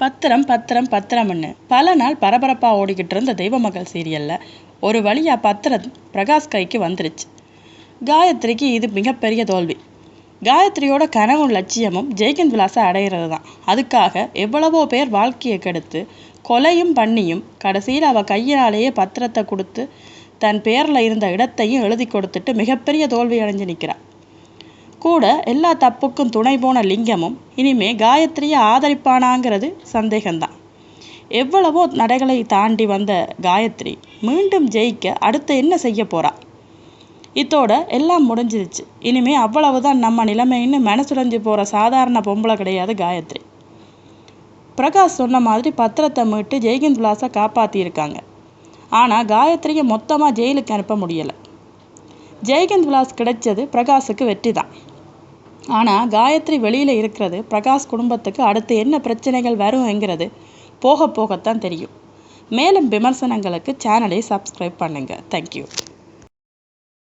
பத்திரம் பத்திரம் பத்திரம்னு. பல நாள் பரபரப்பாக ஓடிக்கிட்டு இருந்த தெய்வமகள் சீரியலில் ஒரு வழியாக பத்திரம் பிரகாஷ் கைக்கு வந்துருச்சு. காயத்ரிக்கு இது மிகப்பெரிய தோல்வி. காயத்ரியோட கனவும் லட்சியமும் ஜெய்கின் விலாசை அடையிறது தான் அதுக்காக எவ்வளவோ பேர் வாழ்க்கையை கெடுத்து கொலையும் பண்ணியும் கடைசியில் அவள் கையினாலேயே பத்திரத்தை கொடுத்து தன் பேரில் இருந்த இடத்தையும் எழுதி கொடுத்துட்டு மிகப்பெரிய தோல்வி அடைஞ்சு நிற்கிறாள் கூட எல்லா தப்புக்கும் துணை போன லிங்கமும் இனிமே காயத்ரியை ஆதரிப்பானாங்கிறது சந்தேகம்தான். எவ்வளவோ நடைகளை தாண்டி வந்த காயத்ரி மீண்டும் ஜெயிக்க அடுத்து என்ன செய்ய போறா? இத்தோட எல்லாம் முடிஞ்சிருச்சு. இனிமே அவ்வளவுதான் நம்ம நிலைமைன்னு மனசுடைஞ்சு போற சாதாரண பொம்பளை கிடையாது காயத்ரி. பிரகாஷ் சொன்ன மாதிரி பத்திரத்தை மீட்டு ஜெய்கிந்த் விலாஸை காப்பாற்றியிருக்காங்க ஆனால் காயத்ரியை மொத்தமாக ஜெயிலுக்கு அனுப்ப முடியலை. ஜெய்கிந்த் விலாஸ் கிடைச்சது பிரகாஷுக்கு வெற்றி தான் ஆனால் காயத்ரி வெளியில் இருக்கிறது பிரகாஷ் குடும்பத்துக்கு அடுத்து என்ன பிரச்சனைகள் வரும்ங்கிறது போக போகத்தான் தெரியும். மேலும் விமர்சனங்களுக்கு சேனலை சப்ஸ்கிரைப் பண்ணுங்கள் தேங்க்யூ